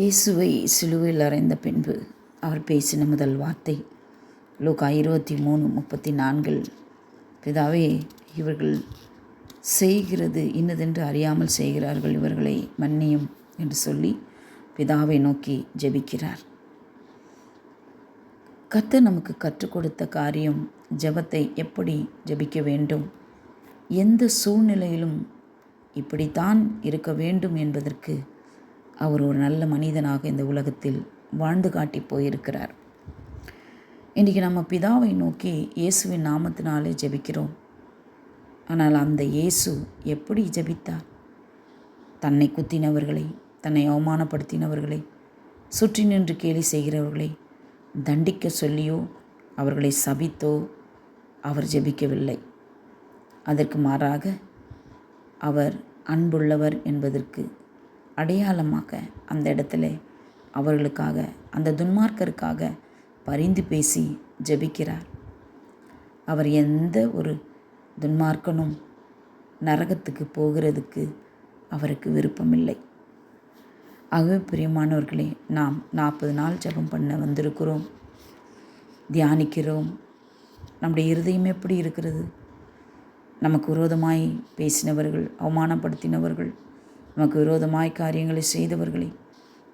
இயேசுவை சிலுவையில் அறைந்த பின்பு அவர் பேசின முதல் வார்த்தை லோகா இருபத்தி மூணு முப்பத்தி நான்கில் பிதாவே இவர்கள் செய்கிறது இன்னதென்று அறியாமல் செய்கிறார்கள் இவர்களை மன்னியும் என்று சொல்லி பிதாவை நோக்கி ஜெபிக்கிறார். கர்த்தர் நமக்கு கற்றுக் கொடுத்த காரியம் ஜெபத்தை எப்படி ஜெபிக்க வேண்டும் எந்த சூழ்நிலையிலும் இப்படித்தான் இருக்க வேண்டும் என்பதற்கு அவர் ஒரு நல்ல மனிதனாக இந்த உலகத்தில் வாழ்ந்து காட்டி போயிருக்கிறார். இன்றைக்கி நம்ம பிதாவை நோக்கி இயேசுவின் நாமத்தினாலே ஜெபிக்கிறோம். ஆனால் அந்த இயேசு எப்படி ஜெபித்தார்? தன்னை குத்தினவர்களை தன்னை அவமானப்படுத்தினவர்களை சுற்றி நின்று கேலி செய்கிறவர்களை தண்டிக்க சொல்லியோ அவர்களை சபித்தோ அவர் ஜெபிக்கவில்லை. அதற்கு மாறாக அவர் அன்புள்ளவர் என்பதற்கு அடையாளமாக அந்த இடத்துல அவர்களுக்காக அந்த துன்மார்க்கருக்காக பரிந்து பேசி ஜெபிக்கிறார். அவர் எந்த ஒரு துன்மார்க்கனும் நரகத்துக்கு போகிறதுக்கு அவருக்கு விருப்பமில்லை. ஆகவே பிரியமானவர்களே நாம் நாற்பது நாள் ஜபம் பண்ண வந்திருக்கிறோம். தியானிக்கிறோம். நம்முடைய இருதயம் எப்படி இருக்கிறது? நமக்கு விரோதமாய் பேசினவர்கள் அவமானப்படுத்தினவர்கள் நமக்கு விரோதமாய் காரியங்களை செய்தவர்களை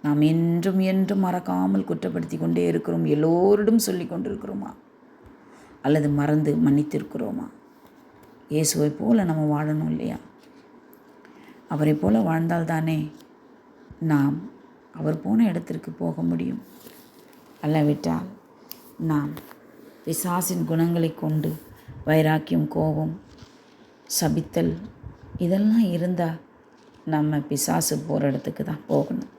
நாம் என்றும் என்றும் மறக்காமல் குற்றப்படுத்தி கொண்டே இருக்கிறோம். எல்லோரிடம் சொல்லி கொண்டிருக்கிறோமா? அல்லது மறந்து மன்னித்திருக்கிறோமா? இயேசுவை போல நம்ம வாழணும் இல்லையா? அவரை போல வாழ்ந்தால்தானே நாம் அவர் போன இடத்திற்கு போக முடியும். அல்லவிட்டால் நாம் பிசாசின் குணங்களை கொண்டு வைராக்கியம் கோபம் சபித்தல் இதெல்லாம் இருந்தால் நம்ம பிசாசு போகிற இடத்துக்கு தான் போகணும்.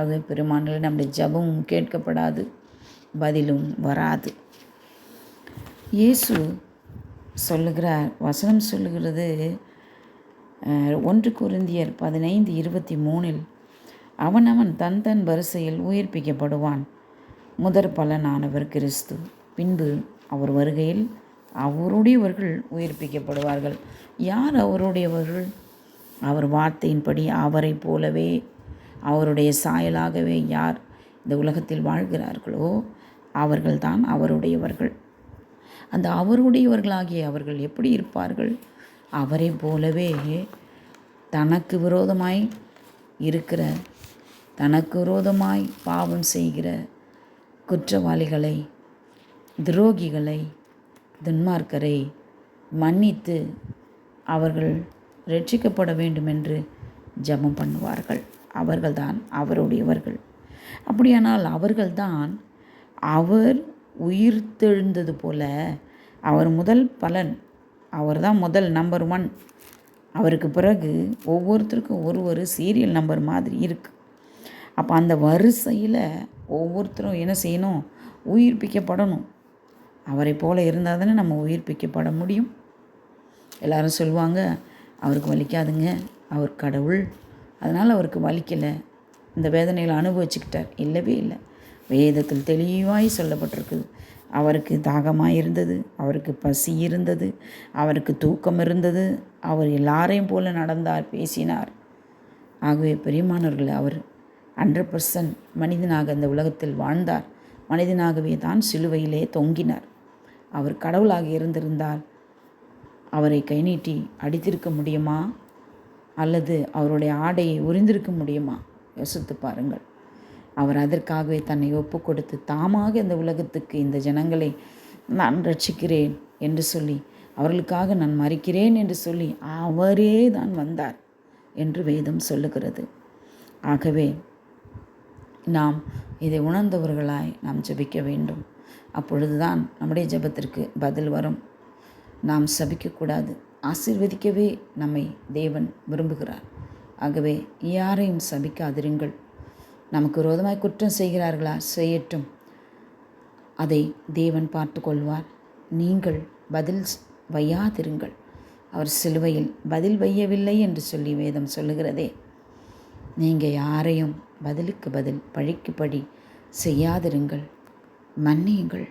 அது பெருமானில் நம்முடைய ஜபமும் கேட்கப்படாது பதிலும் வராது. இயேசு சொல்லுகிறார் வசனம் சொல்லுகிறது ஒன்று குருந்தியர் பதினைந்து இருபத்தி மூணில் அவன் தன் தன் வரிசையில் உயிர்ப்பிக்கப்படுவான் முதற் பலனானவர் கிறிஸ்து. பின்பு அவர் வருகையில் அவருடையவர்கள் உயிர்ப்பிக்கப்படுவார்கள். யார் அவருடையவர்கள்? அவர் வார்த்தையின்படி அவரை போலவே அவருடைய சாயலாகவே யார் இந்த உலகத்தில் வாழ்கிறார்களோ அவர்கள்தான் அவருடையவர்கள். அந்த அவருடையவர்களாகிய அவர்கள் எப்படி இருப்பார்கள்? அவரை போலவே தனக்கு விரோதமாய் இருக்கிற தனக்கு விரோதமாய் பாவம் செய்கிற குற்றவாளிகளை துரோகிகளை துன்மார்க்கரை மன்னித்து அவர்கள் ரட்சிக்கப்பட வேண்டுமென்று ஜபம் பண்ணுவார்கள். அவர்கள்தான் அவருடையவர்கள். அப்படியானால் அவர்கள்தான் அவர் உயிர்த்தெழுந்தது போல அவர் முதல் பலன் அவர் தான் முதல் நம்பர் ஒன் அவருக்கு பிறகு ஒவ்வொருத்தருக்கும் ஒரு ஒரு சீரியல் நம்பர் மாதிரி இருக்குது அப்போ அந்த வரிசையில் ஒவ்வொருத்தரும் என்ன செய்யணும்? உயிர்ப்பிக்கப்படணும். அவரை போல் இருந்தால் தானே நம்ம உயிர்ப்பிக்கப்பட முடியும்? எல்லாரும் சொல்லுவாங்க அவருக்கு வலிக்காதுங்க. அவர் கடவுள். அதனால் அவருக்கு வலிக்கலை. இந்த வேதனைகளை அனுபவிச்சுக்கிட்டார். இல்லவே இல்லை. வேதத்தில் தெளிவாய் சொல்லப்பட்டிருக்குது. அவருக்கு தாகமாக இருந்தது. அவருக்கு பசி இருந்தது. அவருக்கு தூக்கம் இருந்தது. அவர் எல்லாரையும் போல நடந்தார் பேசினார். ஆகவே பெரியமானவர்கள் அவர் ஹண்ட்ரட் பர்சன்ட் மனிதனாக இந்த உலகத்தில் வாழ்ந்தார். மனிதனாகவே தான் சிலுவையிலே தொங்கினார். அவர் கடவுளாக இருந்திருந்தால் அவரை கை நீட்டி அடித்திருக்க முடியுமா? அல்லது அவருடைய ஆடையை உறிந்திருக்க முடியுமா? யோசித்து பாருங்கள். அவர் அதற்காகவே தன்னை ஒப்பு கொடுத்து தாமாக இந்த உலகத்துக்கு இந்த ஜனங்களை நான் ரட்சிக்கிறேன் என்று சொல்லி அவர்களுக்காக நான் மறிக்கிறேன் என்று சொல்லி அவரே தான் வந்தார் என்று வேதம் சொல்லுகிறது. ஆகவே நாம் இதை உணர்ந்தவர்களாய் நாம் ஜெபிக்க வேண்டும். அப்பொழுதுதான் நம்முடைய ஜெபத்திற்கு பதில் வரும். நாம் சபிக்கக்கூடாது. ஆசிர்வதிக்கவே நம்மை தேவன் விரும்புகிறார். ஆகவே யாரையும் சபிக்காதிருங்கள். நமக்கு விரோதமாய் குற்றம் செய்கிறார்களா? செய்யட்டும். அதை தேவன் பார்த்து கொள்வார் நீங்கள் பதில் வையாதிருங்கள். அவர் சிலுவையில் பதில் வையவில்லை என்று சொல்லி வேதம் சொல்லுகிறதே. நீங்கள் யாரையும் பதிலுக்கு பதில் பழிக்கு பழி செய்யாதிருங்கள். மன்னியுங்கள்.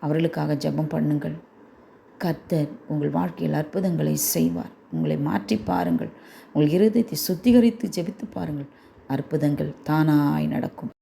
அவர்களுக்காக ஜெபம் பண்ணுங்கள். கர்த்தர் உங்கள் வாழ்க்கையில் அற்புதங்களை செய்வார். உங்களை மாற்றி பாருங்கள். உங்கள் இருதயத்தை சுத்திகரித்து ஜெபித்து பாருங்கள். அற்புதங்கள் தானாய் நடக்கும்.